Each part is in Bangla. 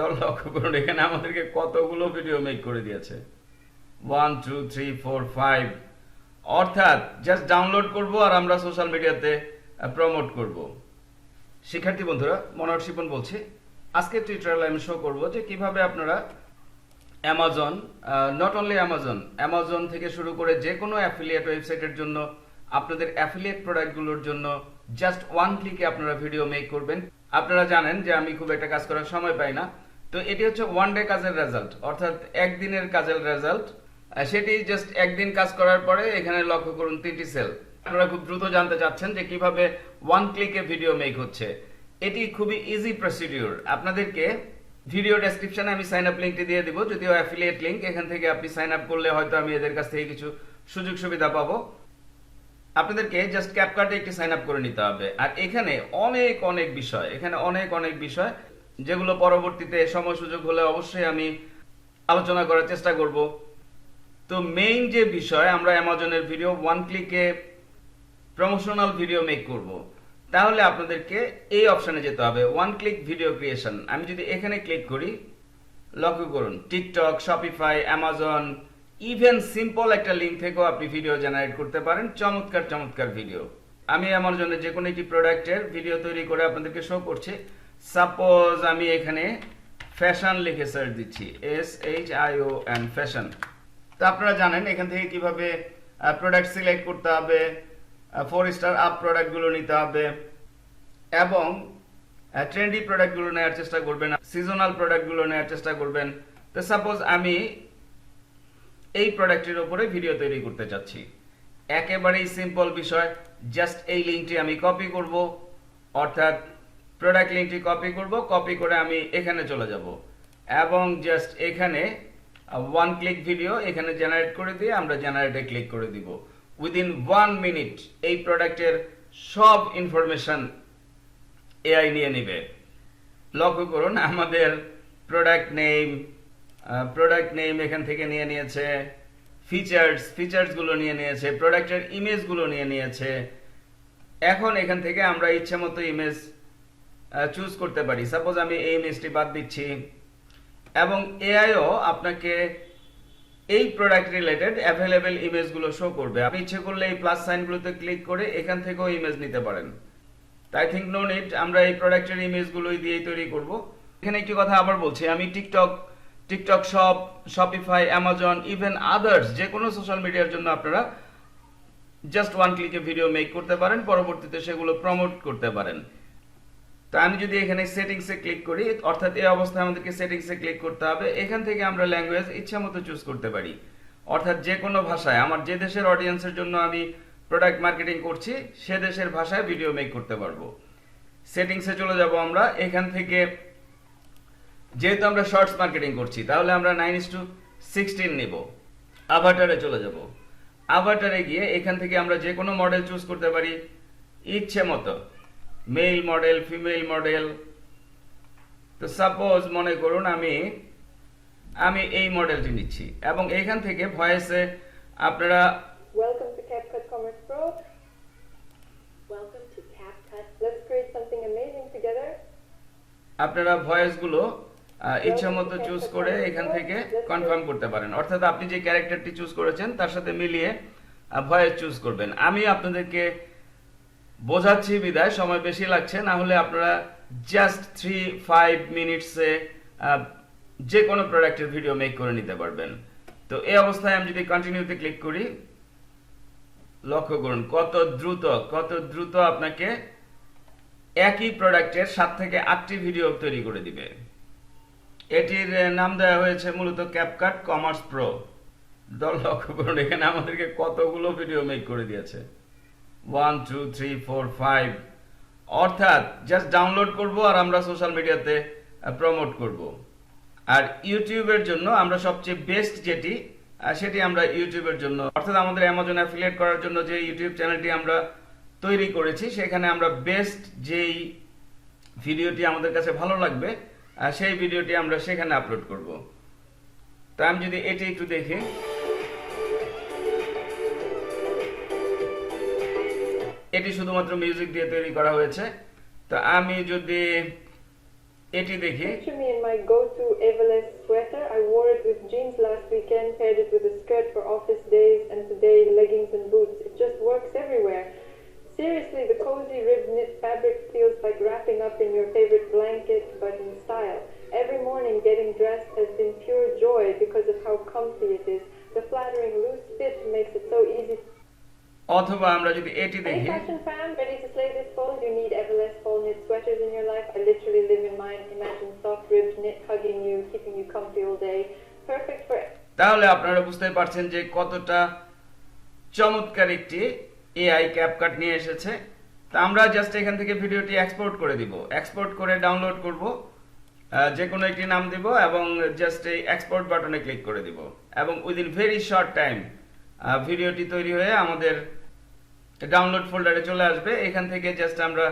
দল লক্ষ্য করুন, এখানে আমাদেরকে কতগুলো ভিডিও মেক করে দিয়েছে। One two three four five অর্থাৎ জাস্ট ডাউনলোড করব আর আমরা সোশ্যাল মিডিয়াতে প্রমোট করব। শিক্ষার্থী বন্ধুরা, মনোহর শিপন বলছি। আজকে টিউটোরিয়ালে আমি শো করব যে কীভাবে আপনারা Amazon not only Amazon Amazon থেকে শুরু করে যে কোনো অ্যাফিলিয়েট ওয়েবসাইটের জন্য, আপনাদের অ্যাফিলিয়েট প্রোডাক্টগুলোর জন্য জাস্ট ওয়ান ক্লিকে আপনারা ভিডিও মেক করবেন। আপনারা জানেন যে আমি খুব একটা কাজ করার সময় পাই না। তো এটি হচ্ছে ওয়ান ডে কাজের রেজাল্ট অর্থাৎ একদিনের কাজের রেজাল্ট সেটি জাস্ট একদিন কাজ করার পরে এখানে লক্ষ্য করুন তিনটি সেল আপনারা খুব দ্রুত জানতে চাচ্ছেন যে কীভাবে ওয়ান ক্লিকে ভিডিও মেক হচ্ছে। এটি খুবই ইজি প্রসিডিউর আপনাদেরকে ভিডিও ডেসক্রিপশনে আমি সাইন আপ লিঙ্কটি দিয়ে দিব। যদিও অ্যাফিলিয়েট লিঙ্ক এখান থেকে আপনি সাইন আপ করলে হয়তো আমি এদের কাছ থেকে কিছু সুযোগ সুবিধা পাবো। আপনাদেরকে জাস্ট ক্যাপ ক্যাপকার্টে একটি সাইন আপ করে নিতে হবে। আর এখানে অনেক অনেক বিষয়, এখানে অনেক অনেক বিষয়। যেগুলো পরবর্তীতে সময় সুযোগ হলে অবশ্যই আমি আলোচনা করার চেষ্টা করব। তো মেইন যে বিষয়, আমরা অ্যামাজনের ভিডিও ওয়ান ক্লিকে প্রমোশনাল ভিডিও মেক করব। তাহলে আপনাদেরকে এই অপশানে যেতে হবে ওয়ান ক্লিক ভিডিও ক্রিয়েশন আমি যদি এখানে ক্লিক করি, লক্ষ্য করুন TikTok Shopify Amazon even simple একটা লিঙ্ক থেকেও আপনি ভিডিও জেনারেট করতে পারেন, চমৎকার চমৎকার ভিডিও আমি আমার জন্য যে কোনো একটি প্রোডাক্টের ভিডিও তৈরি করে আপনাদেরকে শো করছি। সাপোজ আমি এখানে ফ্যাশন লিখে সার্চ দিচ্ছি S H I O N fashion তো আপনারা জানেন এখান থেকে কীভাবে প্রোডাক্ট সিলেক্ট করতে হবে ফোর স্টার আপ প্রোডাক্টগুলো নিতে হবে, এবং ট্রেন্ডি প্রোডাক্টগুলো নেওয়ার চেষ্টা করবেন সিজনাল প্রোডাক্টগুলো নেওয়ার চেষ্টা করবেন। তো সাপোজ আমি এই প্রোডাক্টের উপরে ভিডিও তৈরি করতে চাচ্ছি। একেবারেই সিম্পল বিষয় জাস্ট এই লিঙ্কটি আমি কপি করব, অর্থাৎ প্রোডাক্ট লিঙ্কটি কপি করব কপি করে আমি এখানে চলে যাব। এবং জাস্ট এখানে ওয়ান ক্লিক ভিডিও এখানে জেনারেট করে দিয়ে আমরা জেনারেটে ক্লিক করে দিব। উইদিন ওয়ান মিনিট এই প্রোডাক্টের সব ইনফরমেশন এআই নিয়ে নিবে। লক্ষ্য করুন, আমাদের প্রোডাক্ট নেম প্রোডাক্ট নেম এখান থেকে নিয়ে নিয়েছে ফিচার্স ফিচার্সগুলো নিয়ে নিয়েছে প্রোডাক্টের ইমেজগুলো নিয়ে নিয়েছে। এখন এখান থেকে আমরা ইচ্ছে মতো ইমেজ চুজ করতে পারি। সাপোজ আমি এই ইমেজটি বাদ দিচ্ছি, এবং এআইও আপনাকে এই প্রোডাক্ট রিলেটেড অ্যাভেলেবেল ইমেজগুলো শো করবে। আপনি ইচ্ছে করলে এই প্লাস সাইনগুলোতে ক্লিক করে এখান থেকেও ইমেজ নিতে পারেন। তাই থিঙ্ক নো নিট আমরা এই প্রোডাক্টের ইমেজগুলোই দিয়েই তৈরি করব। এখানে একটি কথা আবার বলছি, আমি TikTok TikTok shop Shopify Amazon even others যে কোনো সোশ্যাল মিডিয়ার জন্য আপনারা জাস্ট ওয়ান ক্লিকে ভিডিও মেক করতে পারেন, পরবর্তীতে সেগুলো প্রমোট করতে পারেন। তো আমি যদি এখানে সেটিংসে ক্লিক করি, অর্থাৎ এই অবস্থায় আমাদেরকে সেটিংসে ক্লিক করতে হবে, এখান থেকে আমরা ল্যাঙ্গুয়েজ ইচ্ছা মতো চুজ করতে পারি। অর্থাৎ যে কোনো ভাষায়, আমার যে দেশের অডিয়েন্সের জন্য আমি প্রোডাক্ট মার্কেটিং করছি, সে দেশের ভাষায় ভিডিও মেক করতে পারব। সেটিংসে চলে যাব আমরা, এখান থেকে যেহেতু আমরা শর্টস মার্কেটিং করছি, তাহলে আমরা নাইন ইস টু সিক্সটিন নেব। আভাটারে চলে যাব। আভাটারে গিয়ে এখান থেকে আমরা যে কোনো মডেল চুজ করতে পারি ইচ্ছে মতো মেল মডেল ফিমেল মডেল তো সাপোজ মনে করুন আমি আমি এই মডেলটি নিচ্ছি এবং এখান থেকে ভয়েসে আপনারা Welcome to CapCut Commerce Pro. Welcome to CapCut. Let's create something amazing together. আপনারা ভয়েসগুলো ইচ্ছা মতো চুজ করে এখান থেকে কনফার্ম করতে পারেন অর্থাৎ আপনি যে ক্যারেক্টারটি চুজ করেছেন তার সাথে মিলিয়ে ভয়েস চুজ করবেন আমি আপনাদেরকে বোঝাচ্ছি বিদায়, সময় বেশি লাগছে, না হলে আপনারা জাস্ট থ্রি ফাইভ মিনিটসে যে কোনো প্রোডাক্টের ভিডিও মেক করে নিতে পারবেন। তো এই অবস্থায় আমি যদি কন্টিনিউতে ক্লিক করি, লক্ষ্য করুন, কত দ্রুত কত দ্রুত আপনাকে একই প্রোডাক্টের সাত থেকে আটটি ভিডিও তৈরি করে দিবে। এটির নাম দেওয়া হয়েছে মূলত ক্যাপকাট কমার্স প্রো দল লক্ষ্য করুন, এখানে আমাদেরকে কতগুলো ভিডিও মেক করে দিয়েছে। One two three four five অর্থাৎ জাস্ট ডাউনলোড করব আর আমরা সোশ্যাল মিডিয়াতে প্রমোট করব। আর ইউটিউবের জন্য আমরা সবচেয়ে বেস্ট যেটি সেটি আমরা ইউটিউবের জন্য। অর্থাৎ আমাদের অ্যামাজন অ্যাফিলিয়েট করার জন্য যে ইউটিউব চ্যানেলটি আমরা তৈরি করেছি, সেখানে আমরা বেস্ট যেই ভিডিওটি আমাদের কাছে ভালো লাগবে সেই ভিডিওটি আমরা সেখানে আপলোড করব। তা আমি যদি এটি একটু দেখি। এটি শুধুমাত্র মিউজিক দিয়ে তৈরি করা হয়েছে তো আমি যদি এটি দেখি Picture me in my go-to Everlast sweater. I wore it with jeans last weekend, paired it with a skirt for office days, and today leggings and boots. It just works everywhere. Seriously, the cozy ribbed knit fabric feels like wrapping up in your favorite blanket, but in style. Every morning getting dressed has been pure joy because of how comfy it is. The flattering loose fit makes it so easy. অথবা আমরা যদি এটি দেখি তাহলে আপনারা বুঝতে পারছেন যে কতটা চমৎকার একটি এআই ক্যাপ কাট নিয়ে এসেছে। তা আমরা জাস্ট এখান থেকে ভিডিওটি এক্সপোর্ট করে দিব। এক্সপোর্ট করে ডাউনলোড করব। যে কোনো একটি নাম দিব এবং জাস্ট এই এক্সপোর্ট বাটনে ক্লিক করে দিব। এবং উইদিন ভেরি শর্ট টাইম ভিডিওটি তৈরি হয়ে আমাদের ডাউনলোড ফোল্ডারে চলে আসবে। এখান থেকে জাস্ট আমরা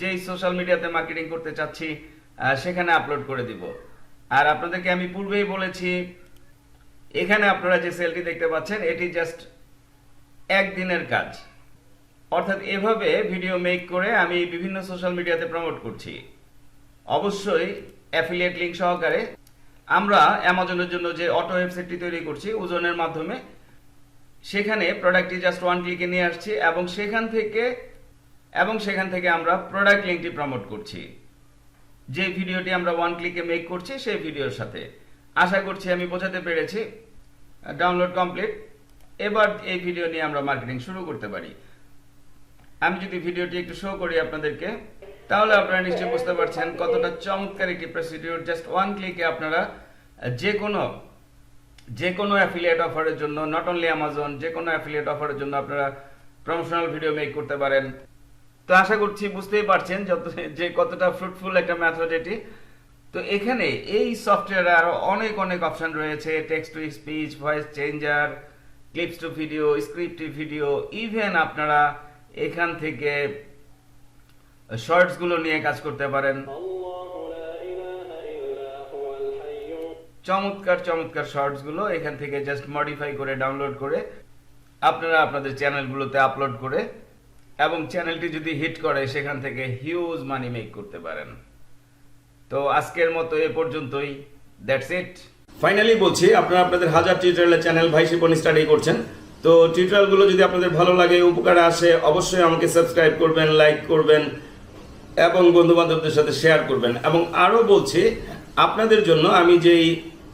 যেই সোশ্যাল মিডিয়াতে মার্কেটিং করতে চাচ্ছি সেখানে আপলোড করে দিব। আর আপনাদেরকে আমি পূর্বেই বলেছি, এখানে আপনারা যে সেলটি দেখতে পাচ্ছেন, এটি জাস্ট একদিনের কাজ। অর্থাৎ এভাবে ভিডিও মেক করে আমি বিভিন্ন সোশ্যাল মিডিয়াতে প্রমোট করছি। অবশ্যই অ্যাফিলিয়েট লিঙ্ক সহকারে আমরা অ্যামাজনের জন্য যে অটো ওয়েবসাইটটি তৈরি করছি, ওজনের মাধ্যমে সেখানে প্রোডাক্টটি জাস্ট ওয়ান ক্লিকে নিয়ে আসছি এবং সেখান থেকে, এবং সেখান থেকে আমরা প্রোডাক্ট লিঙ্কটি প্রমোট করছি। যে ভিডিওটি আমরা ওয়ান ক্লিকে মেক করছি সেই ভিডিওর সাথে। আশা করছি আমি বোঝাতে পেরেছি। ডাউনলোড কমপ্লিট এবার এই ভিডিও নিয়ে আমরা মার্কেটিং শুরু করতে পারি। আমি যদি ভিডিওটি একটু শো করি আপনাদেরকে, তাহলে আপনারা নিশ্চয়ই বুঝতে পারছেন কতটা চমৎকার একটি প্রসিডিউর জাস্ট ওয়ান ক্লিকে আপনারা যে কোনো যে কোনো অ্যাফিলিয়েট অফারের জন্য নট অনলি অ্যামাজন যে কোনো অ্যাফিলিয়েট অফারের জন্য আপনারা প্রমোশনাল ভিডিও মেক করতে পারেন। তো আশা করছি বুঝতেই পারছেন যত, যে কতটা ফ্রুটফুল একটা মেথড এটি। তো এখানে এই সফটওয়্যারে আরও অনেক অনেক অপশন রয়েছে। Text to speech voice changer clips to video script to video even আপনারা এখান থেকে শর্টসগুলো নিয়ে কাজ করতে পারেন। চমৎকার চমৎকার শর্টসগুলো। এখান থেকে জাস্ট মডিফাই করে ডাউনলোড করে আপনারা আপনাদের চ্যানেলগুলোতে আপলোড করে এবং চ্যানেলটি যদি হিট করে, সেখান থেকে হিউজ মানি মেক করতে পারেন। তো আজকের মতো এ পর্যন্তই। দ্যাটস ইট ফাইনালি বলছি, আপনারা আপনাদের হাজার টিউটোরিয়ালের চ্যানেল ভাই শিপন স্টাডি করছেন। তো টিউটোরিয়ালগুলো যদি আপনাদের ভালো লাগে, উপকারে আসে, অবশ্যই আমাকে সাবস্ক্রাইব করবেন লাইক করবেন এবং বন্ধু বান্ধবদের সাথে শেয়ার করবেন। এবং আরও বলছি, আপনাদের জন্য আমি যেই